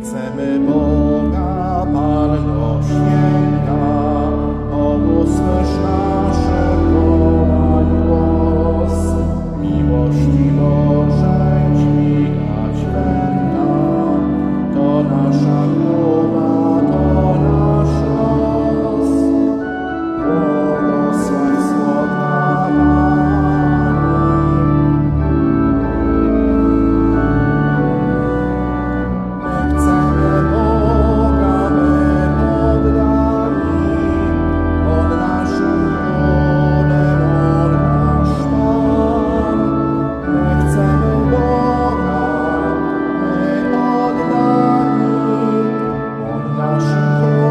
chcemy, bo Lord.